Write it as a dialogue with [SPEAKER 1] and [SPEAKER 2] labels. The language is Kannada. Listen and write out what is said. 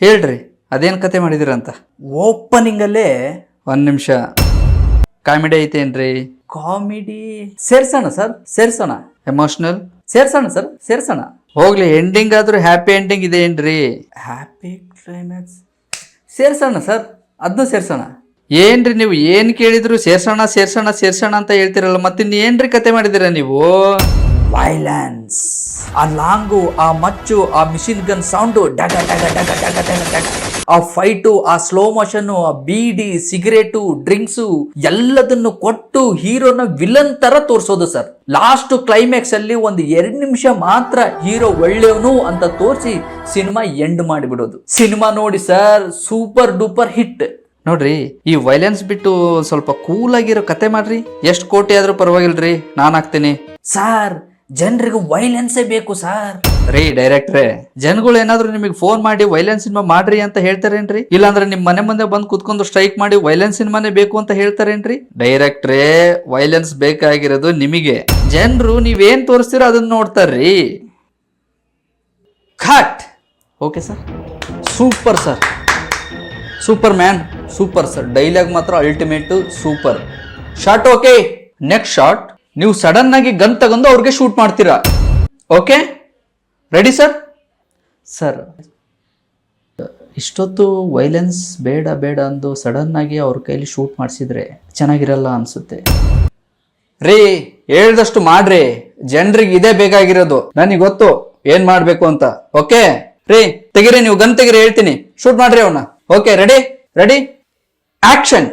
[SPEAKER 1] ಹೇಳ್ರಿ ಅದೇನ್ ಕತೆ ಮಾಡಿದಿರಂತ?
[SPEAKER 2] ಓಪನಿಂಗ್ ಅಲ್ಲೇ
[SPEAKER 1] ಒಂದ್ ನಿಮಿಷ. ಕಾಮಿಡಿ ಐತೇನ್ರಿ?
[SPEAKER 2] ಕಾಮಿಡಿ ಸೇರ್ಸೋಣ ಸರ್ ಸೇರ್ಸೋಣ.
[SPEAKER 1] ಎಮೋಷನಲ್
[SPEAKER 2] ಸೇರ್ಸೋಣ ಸರ್ ಸೇರ್ಸೋಣ.
[SPEAKER 1] ಹೋಗ್ಲಿ ಎಂಡಿಂಗ್ ಆದ್ರೂ ಹ್ಯಾಪಿ ಎಂಡಿಂಗ್ ಇದೆ ಏನ್ರಿ
[SPEAKER 2] ಹ್ಯಾಪಿ ಕ್ಲೈಮ್ಯಾಕ್ಸ್ ಸೇರ್ಸೋಣ ಸರ್ ಅದನ್ನು ಸೇರ್ಸೋಣ.
[SPEAKER 1] ಏನ್ರಿ ನೀವು ಏನ್ ಕೇಳಿದ್ರು ಸೇರ್ಸೋಣ ಸೇರ್ಸೋಣ ಸೇರ್ಸೋಣ ಅಂತ ಹೇಳ್ತಿರಲ್ಲ ಮತ್ತಿನ್ ಏನ್ರಿ ಕತೆ ಮಾಡಿದಿರ ನೀವು?
[SPEAKER 2] ವೈಲೆನ್ಸ್ ಆ ಲಾಂಗು ಆ ಮಚ್ಚು ಆ ಮಿಷಿನ್ ಗನ್ ಸೌಂಡು ಡಗ ಡಗ ಡಗ ಡಗ ಡಗ ಡಗ ಆ ಫೈಟು ಆ ಸ್ಲೋ ಮೋಷನ್ ಆ ಬೀಡಿ ಸಿಗರೇಟು ಡ್ರಿಂಕ್ಸು ಎಲ್ಲದನ್ನು ಕೊಟ್ಟು ಹೀರೋನ ವಿಲನ್ ತರ ತೋರಿಸೋದು ಸರ್ ಲಾಸ್ಟ್ ಕ್ಲೈಮ್ಯಾಕ್ಸ್ ಅಲ್ಲಿ ಒಂದು ಎರಡು ನಿಮಿಷ ಮಾತ್ರ ಹೀರೋ ಒಳ್ಳೆಯವನು ಅಂತ ತೋರಿಸಿ ಸಿನಿಮಾ ಎಂಡ್ ಮಾಡಿಬಿಡೋದು. ಸಿನಿಮಾ ನೋಡಿ ಸರ್ ಸೂಪರ್ ಡೂಪರ್ ಹಿಟ್
[SPEAKER 1] ನೋಡ್ರಿ ಈ ವೈಲೆನ್ಸ್ ಬಿಟ್ಟು ಸ್ವಲ್ಪ ಕೂಲ್ ಆಗಿರೋ ಕತೆ ಮಾಡ್ರಿ. ಎಷ್ಟು ಕೋಟಿ ಆದ್ರೂ ಪರವಾಗಿಲ್ರಿ ನಾನು ಹಾಕ್ತೀನಿ
[SPEAKER 2] ಸರ್ ಜನರಿಗೆ ವೈಲೆನ್ಸೇ ಬೇಕು ಸರ್.
[SPEAKER 1] ರೀ ಡೈರೆಕ್ಟ್ರೆ ಜನಗಳು ಏನಾದ್ರು ನಿಮಗೆ ಫೋನ್ ಮಾಡಿ ವೈಲೆನ್ಸ್ ಸಿನಿಮಾ ಮಾಡ್ರಿ ಅಂತ ಹೇಳ್ತಾರೇನ್ರಿ? ಇಲ್ಲಾಂದ್ರೆ ನಿಮ್ ಮನೆ ಮುಂದೆ ಬಂದು ಕುತ್ಕೊಂಡು ಸ್ಟ್ರೈಕ್ ಮಾಡಿ ವೈಲೆನ್ಸ್ ಸಿನಿಮಾನೇ ಬೇಕು ಅಂತ ಹೇಳ್ತಾರೇನ್ರಿ? ಡೈರೆಕ್ಟ್ರೆ ವೈಲೆನ್ಸ್ ಬೇಕಾಗಿರೋದು ನಿಮಗೆ. ಜನರು ನೀವೇನ್ ತೋರಿಸ್ತೀರೋ ಅದನ್ನ ನೋಡ್ತಾರ್ರಿ.
[SPEAKER 2] Cut okay sir super sir super man super sir dialogue ಮಾತ್ರ ultimate super shot okay next shot ನೀವು ಸಡನ್ ಆಗಿ ಗನ್ ತಗೊಂಡು ಅವ್ರಿಗೆ ಶೂಟ್ ಮಾಡ್ತೀರಾ? ಓಕೆ ರೆಡಿ ಸರ್ ಸರ್ ಇಷ್ಟೊತ್ತು ವೈಲೆನ್ಸ್ ಬೇಡ ಬೇಡ ಅಂದು ಸಡನ್ ಆಗಿ ಅವ್ರ ಕೈಲಿ ಶೂಟ್ ಮಾಡಿಸಿದ್ರೆ ಚೆನ್ನಾಗಿರಲ್ಲ ಅನ್ಸುತ್ತೆ. ರೀ ಹೇಳ್ದಷ್ಟು ಮಾಡ್ರಿ. ಜನರಿಗೆ ಇದೇ ಬೇಕಾಗಿರೋದು. ನನಗೆ ಗೊತ್ತು. ಏನ್ ಮಾಡ್ಬೇಕು ಅಂತ. ಓಕೆ ರೀ ತೆಗಿರಿ ನೀವು ಗನ್ ತೆಗಿರಿ ಹೇಳ್ತೀನಿ. ಶೂಟ್ ಮಾಡ್ರಿ ಅವನ್ನ ಓಕೆ ರೆಡಿ ರೆಡಿ ಆಕ್ಷನ್